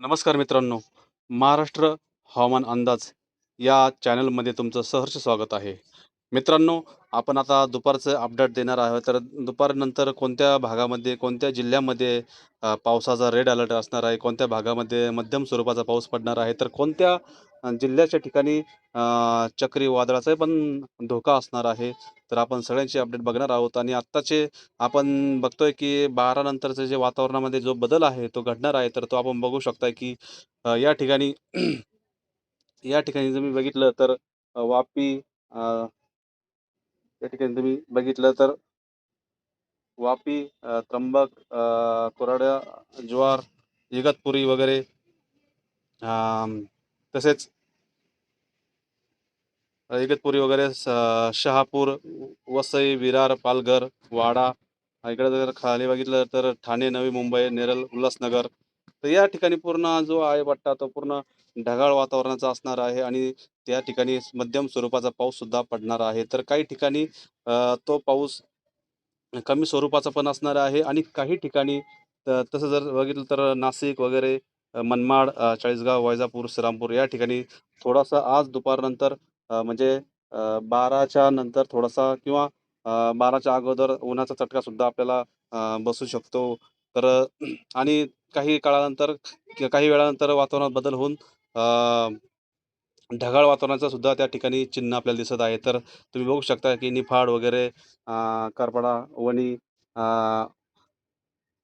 नमस्कार मित्रांनो महाराष्ट्र हवामान अंदाज या चॅनलमध्ये तुमचं सहर्ष स्वागत आहे. मित्रांनो आपण आता दुपारचं अपडेट देणार आहोत. तर दुपारनंतर कोणत्या भागामध्ये कोणत्या जिल्ह्यामध्ये पावसाचा रेड अलर्ट असणार आहे? कोणत्या भागामध्ये मध्यम स्वरूपाचा पाऊस पडणार आहे? तर कोणत्या जिल्ह्याच्या ठिकाणी चक्रीवादळाचा पण धोका असणार आहे? तर आपण सगळ्यांची अपडेट बघणार आहोत. आणि आत्ताचे आपण बघतोय की बारानंतरचे जे वातावरणामध्ये जो बदल आहे तो घडणार आहे. तर तो आपण बघू शकता की या ठिकाणी या ठिकाणी जर मी बघितलं तर वापी या ठिकाणी तुम्ही बघितलं तर वापी त्र्यंबक कोराड्या ज्वार इगतपुरी वगैरे तसेच इगतपुरी वगैरे शहापूर वसई विरार पालघर वाडा इकडे जर खाली बघितलं तर ठाणे नवी मुंबई नेरल उल्हासनगर तर या ठिकाणी पूर्ण जो आहे पट्टा तो पूर्ण ढगाळ वातावरणाचा असणार आहे आणि त्या ठिकाणी मध्यम स्वरूपाचा पाऊस सुद्धा पडणार आहे. तर काही ठिकाणी तो पाऊस कमी स्वरूपाचा पण असणार आहे आणि काही ठिकाणी तसं जर बघितलं तर नाशिक वगैरे मनमाड चाळीसगाव वैजापूर श्रीरामपूर या ठिकाणी थोडासा आज दुपारनंतर म्हणजे बाराच्या नंतर थोडासा किंवा बाराच्या अगोदर उन्हाचा चटका सुद्धा आपल्याला बसू शकतो. तर आणि काही काळानंतर काही वेळानंतर वातावरणात बदल होऊन ढगाळ वातावरणाचं सुद्धा त्या ठिकाणी चिन्ह आपल्याला दिसत आहे. तर तुम्ही बघू शकता की निफाड वगैरे अ, करपडा वणी अ,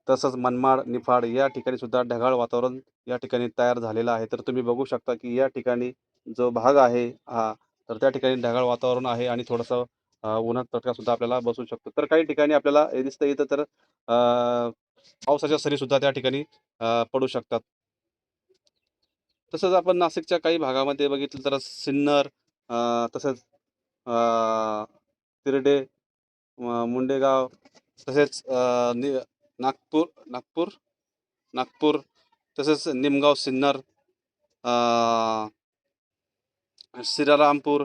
तसंच मनमाड निफाड या ठिकाणी सुद्धा ढगाळ वातावरण या ठिकाणी तयार झालेलं आहे. तर तुम्ही बघू शकता की या ठिकाणी जो भाग आहे हा तर त्या ठिकाणी ढगाळ वातावरण आहे आणि थोडंसं उन्हात तटका सुद्धा आपल्याला बसू शकतो. तर काही ठिकाणी आपल्याला हे दिसतं इथं तर अ, पावसाच्या सरी सुद्धा त्या ठिकाणी पडू शकतात. तसंच आपण नाशिकच्या काही भागामध्ये बघितलं तर सिन्नर तसंच तिरडे मुंडेगाव तसेच नि नागपूर नागपूर नागपूर तसेच निमगाव सिन्नर श्रीरामपूर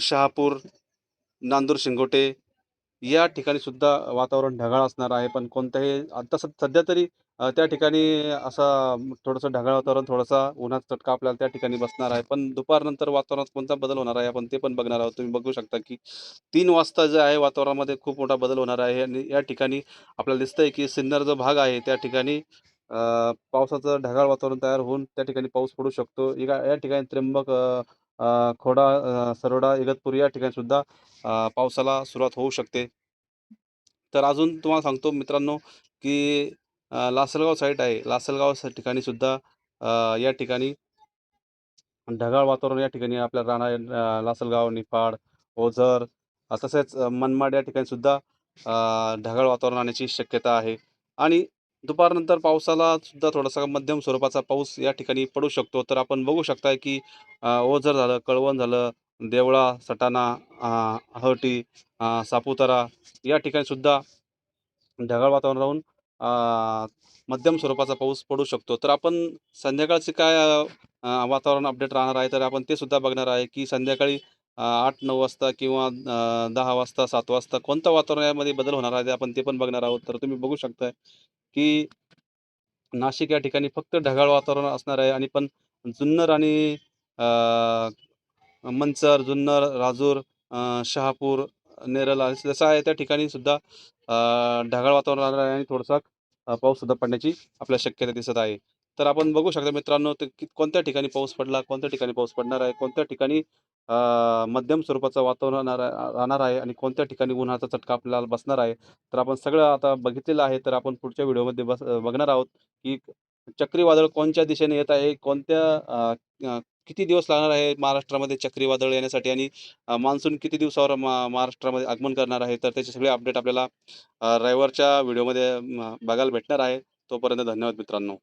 शहापूर नांदूर शिंगोटे या ठिकाणी सुद्धा वातावरण ढगाळ असणार आहे. पण कोणत्याही आता सध्या तरी त्या ठिकाणी असा थोडंसं ढगाळ वातावरण थोडासा उन्हाचा चटका आपल्याला त्या ठिकाणी बसणार आहे. पण दुपारनंतर वातावरणात कोणता बदल होणार आहे आपण ते पण बघणार आहोत. तुम्ही बघू शकता की तीन वाजता जे आहे वातावरणामध्ये खूप मोठा बदल होणार आहे. आणि या ठिकाणी आपल्याला दिसतंय की सिन्नर जो भाग आहे त्या ठिकाणी पावसाचं ढगाळ वातावरण तयार होऊन त्या ठिकाणी पाऊस पडू शकतो. या या ठिकाणी त्र्यंबक खोडा सरोडा इगतपुरी या ठिकाणी सुद्धा पावसाला सुरुवात होऊ शकते. तर अजून तुम्हाला सांगतो मित्रांनो की लासलगाव साईट आहे. लासलगाव ठिकाणी सुद्धा या ठिकाणी ढगाळ वातावरण या ठिकाणी आपल्या राणा लासलगाव निफाड ओझर तसेच मनमाड या ठिकाणी सुद्धा ढगाळ वातावरण राहण्याची शक्यता आहे. आणि दुपारनंतर पावसाला सुद्धा थोडासा मध्यम स्वरूपाचा पाऊस या ठिकाणी पडू शकतो. तर आपण बघू शकताय की ओझर झालं कळवण झालं देवळा सटाणा हर्टी सापुतारा या ठिकाणी सुद्धा ढगाळ वातावरण राहून मध्यम स्वरूपाचा पाऊस पडू शकतो. तर आपण संध्याकाळचे काय वातावरण अपडेट राहणार आहे? तर आपण ते सुद्धा बघणार आहे की संध्याकाळी आठ नऊ वाजता किंवा दहा वाजता सात वाजता कोणत्या वातावरणामध्ये बदल होणार आहे आपण ते पण बघणार आहोत. तर तुम्ही बघू शकताय की नाशिक या ठिकाणी फक्त ढगाळ वातावरण असणार आहे आणि पण जुन्नर आणि मंचर जुन्नर राजूर शहापूर नेरल. आणि जसं आहे त्या ठिकाणी सुद्धा ढगाळ वातावरण राहणार आहे आणि थोडासा पाऊस सुद्धा पडण्याची आपल्या शक्यता दिसत आहे. तर आपण बघू शकता मित्रांनो ते की कोणत्या ठिकाणी पाऊस पडला कोणत्या ठिकाणी पाऊस पडणार आहे कोणत्या ठिकाणी मध्यम स्वरूपाचं वातावरण राहणार आहे आणि कोणत्या ठिकाणी उन्हाचा चटका आपल्याला बसणार आहे. तर आपण सगळं आता बघितलेलं आहे. तर आपण पुढच्या व्हिडिओमध्ये बस बघणार आहोत की चक्रीवादळ कोणत्या दिशेने येत आहे कोणत्या किती दिवस लागणार आहे महाराष्ट्रामध्ये चक्रीवादळ येण्यासाठी? आणि मान्सून किती दिवसावर मा महाराष्ट्रामध्ये आगमन करणार आहे? तर त्याचे सगळे अपडेट आपल्याला रविवारच्या व्हिडिओमध्ये बघायला भेटणार आहे. तोपर्यंत धन्यवाद मित्रांनो.